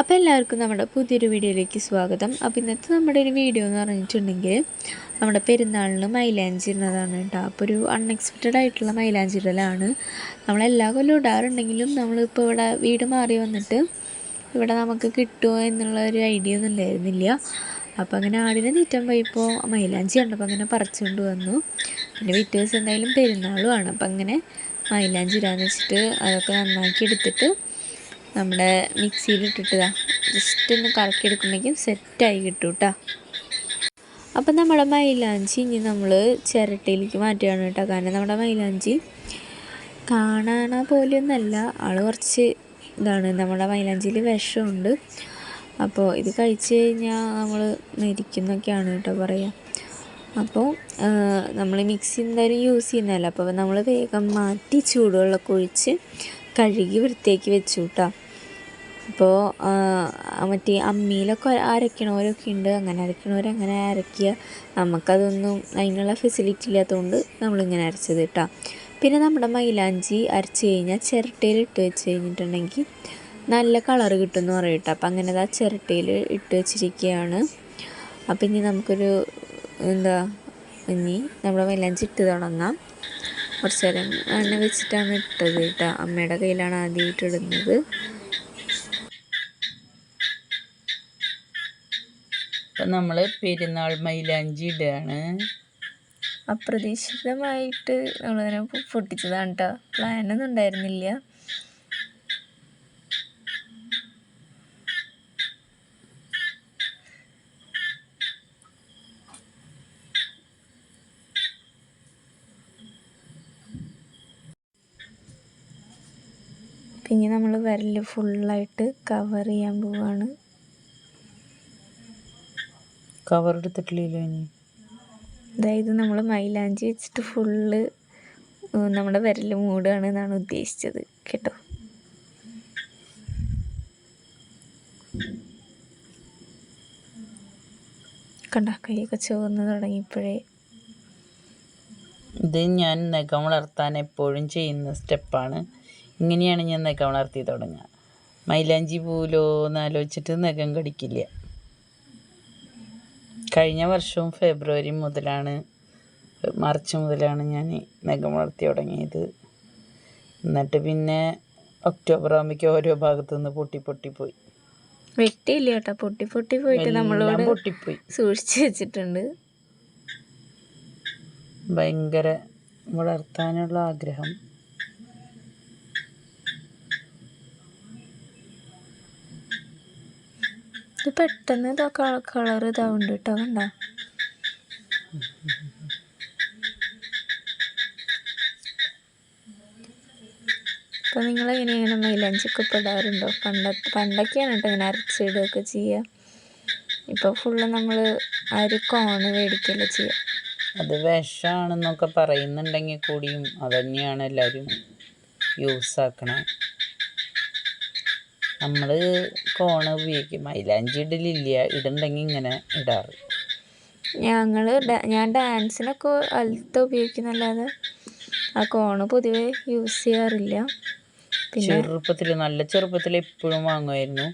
അപ്പോൾ എല്ലാവർക്കും നമ്മുടെ പുതിയൊരു വീഡിയോയിലേക്ക് സ്വാഗതം. അപ്പോൾ ഇന്നത്തെ നമ്മുടെ ഒരു വീഡിയോ എന്ന് പറഞ്ഞിട്ടുണ്ടെങ്കിൽ നമ്മുടെ പെരുന്നാളിന് മൈലാഞ്ചി ഇടുന്നതാണ് കേട്ടോ. അപ്പോൾ ഒരു അൺഎക്സ്പെക്റ്റഡ് ആയിട്ടുള്ള മൈലാഞ്ചി ഇടലാണ്. നമ്മളെല്ലാ കൊല്ലം ഇടാറുണ്ടെങ്കിലും നമ്മളിപ്പോൾ ഇവിടെ വീട് മാറി വന്നിട്ട് ഇവിടെ നമുക്ക് കിട്ടുമോ എന്നുള്ള ഒരു ഐഡിയ ഒന്നും ഉണ്ടായിരുന്നില്ല. അപ്പോൾ അങ്ങനെ ആടിനെ നീറ്റം പോയപ്പോൾ മൈലാഞ്ചി കണ്ടപ്പോൾ അങ്ങനെ പറിച്ചുകൊണ്ട് വന്നു. പിന്നെ പിറ്റേ ദിവസം എന്തായാലും പെരുന്നാളുമാണ് അപ്പം അങ്ങനെ മൈലാഞ്ചി ഇടാന്ന് വെച്ചിട്ട് അതൊക്കെ നന്നാക്കി എടുത്തിട്ട് നമ്മുടെ മിക്സിയിൽ ഇട്ടിട്ട് ജസ്റ്റ് ഒന്ന് കറക്കി എടുക്കുമ്പോഴേക്കും സെറ്റായി കിട്ടും കേട്ടോ അപ്പം നമ്മുടെ മൈലാഞ്ചി ഇനി നമ്മൾ ചിരട്ടയിലേക്ക് മാറ്റുകയാണ് കേട്ടോ. കാരണം നമ്മുടെ മൈലാഞ്ചി കാണാണ പോലെയൊന്നല്ല. ആൾ കുറച്ച് ഇതാണ്. നമ്മുടെ മൈലാഞ്ചിയിൽ വിഷമുണ്ട്. അപ്പോൾ ഇത് കഴിച്ച് കഴിഞ്ഞാൽ നമ്മൾ മരിക്കുന്നൊക്കെയാണ് കേട്ടോ പറയുക അപ്പോൾ നമ്മൾ മിക്സി എന്തായാലും യൂസ് ചെയ്യുന്നതല്ല. അപ്പോൾ നമ്മൾ വേഗം മാറ്റി ചൂടുവെള്ളമൊക്കെ ഒഴിച്ച് കഴുകി വൃത്തിയാക്കി വെച്ചു കേട്ടോ. അപ്പോൾ മറ്റേ അമ്മിയിലൊക്കെ അരയ്ക്കണവരൊക്കെ ഉണ്ട് അങ്ങനെ അരയ്ക്കണവർ അങ്ങനെ അരയ്ക്കുക നമുക്കതൊന്നും അതിനുള്ള ഫെസിലിറ്റി ഇല്ലാത്തതുകൊണ്ട് നമ്മളിങ്ങനെ അരച്ചത് കേട്ടോ പിന്നെ നമ്മുടെ മൈലാഞ്ചി അരച്ച് കഴിഞ്ഞാൽ ചിരട്ടയിൽ ഇട്ട് വെച്ച് കഴിഞ്ഞിട്ടുണ്ടെങ്കിൽ നല്ല കളർ കിട്ടും എന്ന് പറയും കേട്ടോ അപ്പം അങ്ങനെ ആ ചിരട്ടയിൽ ഇട്ട് വെച്ചിരിക്കുകയാണ് അപ്പം ഇനി നമുക്കൊരു എന്താ ഇനി നമ്മുടെ മൈലാഞ്ചി ഇട്ട് തുടങ്ങാം. കുറച്ച് നേരം എണ്ണ വെച്ചിട്ടാണ് ഇട്ടത് കേട്ടോ അമ്മയുടെ കയ്യിലാണ് ആദ്യമായിട്ട് ഇടുന്നത്. അപ്പം നമ്മൾ പെരുന്നാൾ മൈലാഞ്ചി ഇടുകയാണ് അപ്രതീക്ഷിതമായിട്ട് നമ്മളിങ്ങനെ പൊട്ടിച്ചതാണ് കേട്ടോ പ്ലാനൊന്നും ഉണ്ടായിരുന്നില്ല. പിന്നെ നമ്മൾ വിരൽ ഫുള്ളായിട്ട് കവർ ചെയ്യാൻ പോവാണ്. കവർ എടുത്തിട്ടില്ലല്ലോ ഇനി. അതായത് നമ്മൾ മൈലാഞ്ചി വെച്ചിട്ട് ഫുള്ള് നമ്മുടെ വിരൽ മൂടുകയാണ് എന്നാണ് ഉദ്ദേശിച്ചത്. കേട്ടോ? കണ്ട കൈയൊക്കെ ചുവന്ന് തുടങ്ങിയപ്പോഴേ. ഇത് ഞാൻ നഖം വളർത്താൻ എപ്പോഴും ചെയ്യുന്ന സ്റ്റെപ്പാണ്. ഇങ്ങനെയാണ് ഞാൻ നഖം വളർത്തി തുടങ്ങുക. മൈലാഞ്ചി പൂലോ എന്ന് ആലോചിച്ചിട്ട് നഖം കടിക്കില്ല. കഴിഞ്ഞ വർഷവും ഫെബ്രുവരി മുതലാണ് മാർച്ച് മുതലാണ് ഞാൻ നഖം വളർത്തി തുടങ്ങിയത്. എന്നിട്ട് പിന്നെ ഒക്ടോബർ ആകുമ്പോഴേക്കും ഓരോ ഭാഗത്തു നിന്ന് പൊട്ടി പൊട്ടി പോയി. വെട്ടിയില്ല കേട്ടോ. പൊട്ടി പൊട്ടി പോയിട്ട് നമ്മളോട് പൊട്ടിപ്പോയി. സൂക്ഷിച്ചു വെച്ചിട്ടുണ്ട്. ഭയങ്കര വളർത്താനുള്ള ആഗ്രഹം. ഇത് പെട്ടെന്ന് ഇതാ കളർ ഇതാവുന്നുണ്ട് കേട്ടോ കണ്ട? അപ്പോൾ നിങ്ങൾ എങ്ങനെയാണ് മൈലാഞ്ചിയൊക്കെ പെടാറുണ്ടോ പണ്ട പണ്ടൊക്കെയാണ് കേട്ടോ ഇങ്ങനെ അരച്ചിടുകയൊക്കെ ചെയ്യുക ഇപ്പോൾ ഫുള്ള് നമ്മൾ ആ ഒരു കോണ് മേടിക്കുകയല്ലേ ചെയ്യുക അത് വിഷമാണെന്നൊക്കെ പറയുന്നുണ്ടെങ്കിൽ കൂടിയും അതന്നെയാണ് എല്ലാവരും യൂസ് ആക്കണേ. നമ്മൾ കോണ ഉപയോഗിക്കും. മൈലാഞ്ചി ഇടലില്ല. ഇടണ്ടെങ്കിൽ ഇങ്ങനെ ഇടാറ്. ഞങ്ങൾ ഞാൻ ഡാൻസിനൊക്കെ അലത്ത ഉപയോഗിക്കുന്നല്ലാതെ ആ കോണ് പൊതുവെ യൂസ് ചെയ്യാറില്ല. പിന്നെ ചെറുപ്പത്തിൽ നല്ല ചെറുപ്പത്തിൽ എപ്പോഴും വാങ്ങുമായിരുന്നു.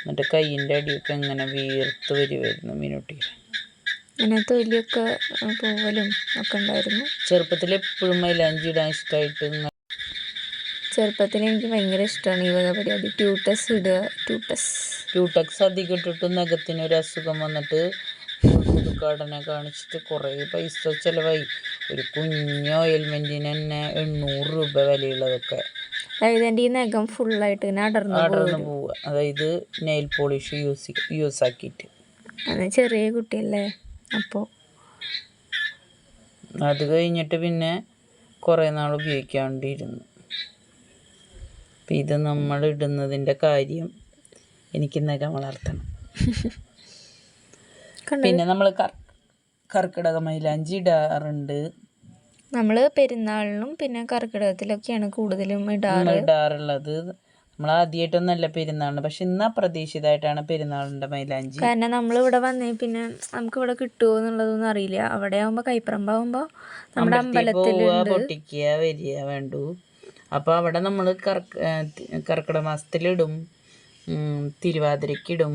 എന്നിട്ട് കയ്യിന്റെ അടിയൊക്കെ ഇങ്ങനെ വീർത്ത് വരുമായിരുന്നു മീനുട്ടി ഇങ്ങനെ തൊലിയൊക്കെ പോവലും ഒക്കെ ഉണ്ടായിരുന്നു. ചെറുപ്പത്തിൽ എപ്പോഴും മൈലാഞ്ചി ഇടാൻ ഇഷ്ടമായിട്ട് ചെറുപ്പത്തിൽ എനിക്ക് ഭയങ്കര ഇഷ്ടമാണ് ഈ വക പരിപാടി ട്യൂട്ടസ് ഇടുക. ട്യൂട്ടസ് ട്യൂട്ടക്സ് അധികം ഇട്ടിട്ട് നഖത്തിന് ഒരു അസുഖം വന്നിട്ട് പുതുക്കാടനെ കാണിച്ചിട്ട് കുറേ പൈസ ചിലവായി. ഒരു കുഞ്ഞോ ഓയിൽമെന്റിന് തന്നെ എണ്ണൂറ് രൂപ വിലയുള്ളതൊക്കെ. അതായത് എന്റെ ഈ നഖം ഫുള്ളായിട്ട് ഇങ്ങനെ അടർന്നു അടർന്ന് പോവുക. അതായത് നെയിൽ പോളിഷ് യൂസ് യൂസ് ആക്കിയിട്ട്. അത് ചെറിയ കുട്ടിയല്ലേ? അപ്പോൾ അത് കഴിഞ്ഞിട്ട് പിന്നെ കുറേ നാൾ ഉപയോഗിക്കാണ്ടിരുന്നു. അപ്പം ഇത് നമ്മൾ ഇടുന്നതിന്റെ കാര്യം എനിക്ക് നഖം വളർത്തണം. പിന്നെ നമ്മൾ കർക്കിടക മൈലാഞ്ചി ഇടാറുണ്ട്. നമ്മൾ പെരുന്നാളിനും പിന്നെ കർക്കിടകത്തിലൊക്കെയാണ് കൂടുതലും ഇടാറ്. നമ്മൾ ഇടാറുള്ളത്. നമ്മൾ ആദ്യമായിട്ടൊന്നല്ല പെരുന്നാളിന് പക്ഷെ ഇന്ന് അപ്രതീക്ഷിതമായിട്ടാണ് പെരുന്നാളിന്റെ മൈലാഞ്ചി. കാരണം നമ്മൾ ഇവിടെ വന്നേ പിന്നെ നമുക്ക് ഇവിടെ കിട്ടുമോ എന്നുള്ളതൊന്നും അറിയില്ല. അവിടെ ആകുമ്പോൾ കൈപ്പറമ്പാകുമ്പോൾ നമ്മുടെ അമ്പലത്തിൽ പൊട്ടിക്കുക വരിക വേണ്ടു. അപ്പോൾ അവിടെ നമ്മൾ കർക്ക കർക്കിടക മാസത്തിലിടും. തിരുവാതിരക്കിടും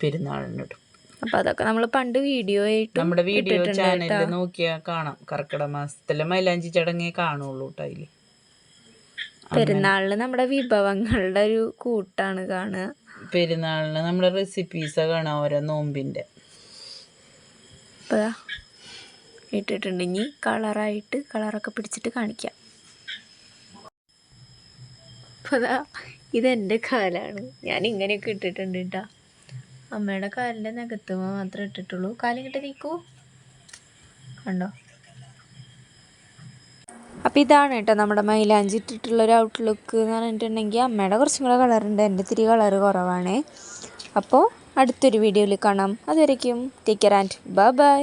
പെരുന്നാളിനിടും. അപ്പോൾ അതൊക്കെ നമ്മൾ പണ്ട് വീഡിയോ ആയിട്ട് നമ്മുടെ വീഡിയോ ചാനലിൽ നോക്കിയാൽ കാണാം. കർക്കിടക മാസത്തിലെ മൈലാഞ്ചി ചടങ്ങേ കാണുള്ളൂ കേട്ടോ അതിൽ പെരുന്നാളിന് നമ്മുടെ വിഭവങ്ങളുടെ ഒരു കൂട്ടാണ് കാണുക. പെരുന്നാളിന് നമ്മുടെ റെസിപ്പീസ് കാണാം ഓരോ നോമ്പിന്റെ ഇട്ടിട്ടുണ്ട്. ഇനി കളറായിട്ട് കളറൊക്കെ പിടിച്ചിട്ട് കാണിക്കാം. അപ്പോൾ ഇതെന്റെ കാലാണ്. ഞാൻ ഇങ്ങനെയൊക്കെ ഇട്ടിട്ടുണ്ട് കേട്ടോ അമ്മയുടെ കാലിന്റെ നികത്ത് മാത്രമേ ഇട്ടിട്ടുള്ളൂ. കാൽ കിട്ടി നിൽക്കൂ കണ്ടോ? അപ്പോൾ ഇതാണ് കേട്ടോ നമ്മുടെ മൈലാഞ്ചി ഇട്ടിട്ടുള്ള ഒരു ഔട്ട്ലുക്ക് എന്ന് പറഞ്ഞിട്ടുണ്ടെങ്കിൽ അമ്മയുടെ കുറച്ചും കൂടെ കളറുണ്ട് എന്റെ ഇത്തിരി കളറ് കുറവാണ്. അപ്പോൾ അടുത്തൊരു വീഡിയോയിൽ കാണാം. അതുവരയ്ക്കും take care and bye bye